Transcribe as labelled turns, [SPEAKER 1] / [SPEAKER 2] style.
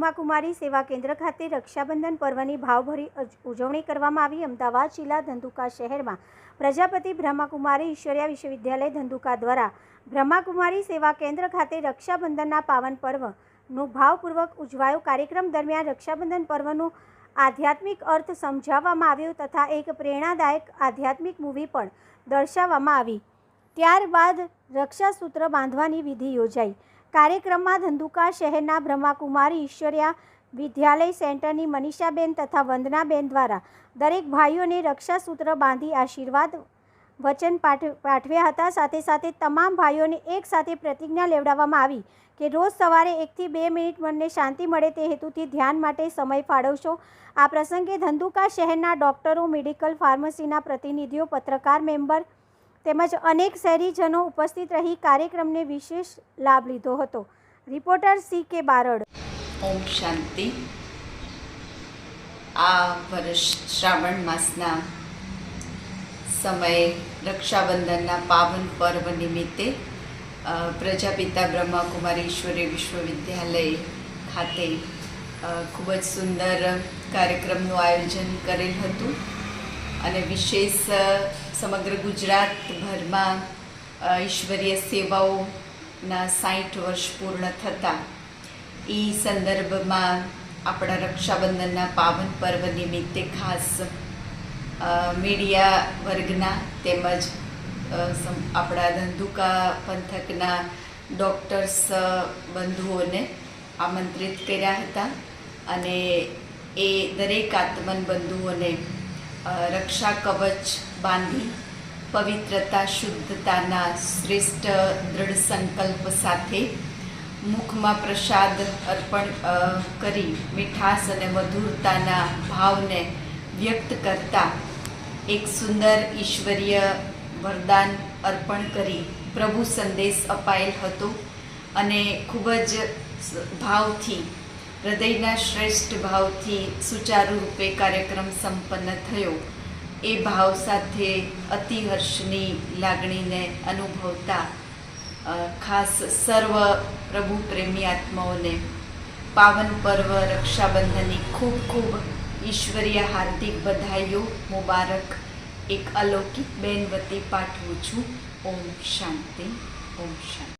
[SPEAKER 1] બ્રહ્માકુમારી સેવા કેન્દ્ર ખાતે રક્ષાબંધન પર્વની ભાવભરી ઉજવણી કરવામાં આવી. અમદાવાદ જિલ્લા ધંધુકા શહેરમાં પ્રજાપતિ બ્રહ્માકુમારી ઈશ્વરિયા વિશ્વવિદ્યાલય ધંધુકા દ્વારા બ્રહ્માકુમારી સેવા કેન્દ્ર ખાતે રક્ષાબંધનના પાવન પર્વનું ભાવપૂર્વક ઉજવાયો કાર્યક્રમ દરમિયાન રક્ષાબંધન પર્વનું આધ્યાત્મિક અર્થ સમજાવવામાં આવ્યો તથા એક પ્રેરણાદાયક આધ્યાત્મિક મૂવી પણ દર્શાવવામાં આવી. ત્યારબાદ રક્ષાસૂત્ર બાંધવાની વિધિ યોજાઈ. કાર્યક્રમમાં ધંધુકા શહેરના બ્રહ્માકુમારી ઈશ્વર્યા વિદ્યાલય સેન્ટરની મનીષાબેન તથા વંદનાબેન દ્વારા દરેક ભાઈઓને રક્ષાસૂત્ર બાંધી આશીર્વાદ વચન પાઠ, પાઠવ્યા હતા. સાથે સાથે તમામ ભાઈઓને એક સાથે પ્રતિજ્ઞા લેવડાવવામાં આવી કે રોજ સવારે એકથી બે મિનિટ મનને શાંતિ મળે તે હેતુથી ધ્યાન માટે સમય ફાળવશો. આ પ્રસંગે ધંધુકા શહેરના ડોક્ટરો, મેડિકલ ફાર્મસીના પ્રતિનિધિઓ, પત્રકાર મેમ્બર તેમજ અનેક શહેરીજનો ઉપસ્થિત રહી કાર્યક્રમને વિશેષ લાભ લીધો હતો. રિપોર્ટર સી કે બારડ.
[SPEAKER 2] ઓમ શાંતિ. આ વર્ષ શ્રાવણ માસના સમયે રક્ષાબંધનના પાવન પર્વ નિમિત્તે પ્રજાપિતા બ્રહ્માકુમારી વિશ્વવિદ્યાલય ખાતે ખૂબ જ સુંદર કાર્યક્રમનું આયોજન કરેલ હતું. અને વિશેષ સમગ્ર ગુજરાતભરમાં ઈશ્વરીય સેવાઓના સાઠ વર્ષ પૂર્ણ થતાં એ સંદર્ભમાં આપણા રક્ષાબંધનના પાવન પર્વ નિમિત્તે ખાસ મીડિયા વર્ગના તેમજ આપણા ધંધુકા પંથકના ડૉક્ટર્સ બંધુઓને આમંત્રિત કર્યા હતા. અને એ દરેક આત્મન બંધુઓને રક્ષા કવચ બાંધી પવિત્રતા, શુદ્ધતાના શ્રેષ્ઠ દૃઢ સંકલ્પ સાથે મુખમાં પ્રસાદ અર્પણ કરી મીઠાશ અને મધુરતાના ભાવને વ્યક્ત કરતા એક સુંદર ઈશ્વરીય વરદાન અર્પણ કરી પ્રભુ સંદેશ અપાયેલ હતો અને ખૂબ જ ભાવથી હૃદયના શ્રેષ્ઠ ભાવથી સુચારુ રૂપે કાર્યક્રમ સંપન્ન થયો. એ ભાવ સાથે અતિહર્ષની લાગણીને અનુભવતા ખાસ સર્વ પ્રભુ પ્રેમી આત્માઓને પાવન પર્વ રક્ષાબંધનની ખૂબ ખૂબ ઈશ્વરીય હાર્દિક બધાઈઓ મુબારક. એક અલૌકિક બેન વતી પાઠવું છું. ઓમ શાંતિ. ઓમ શાંતિ.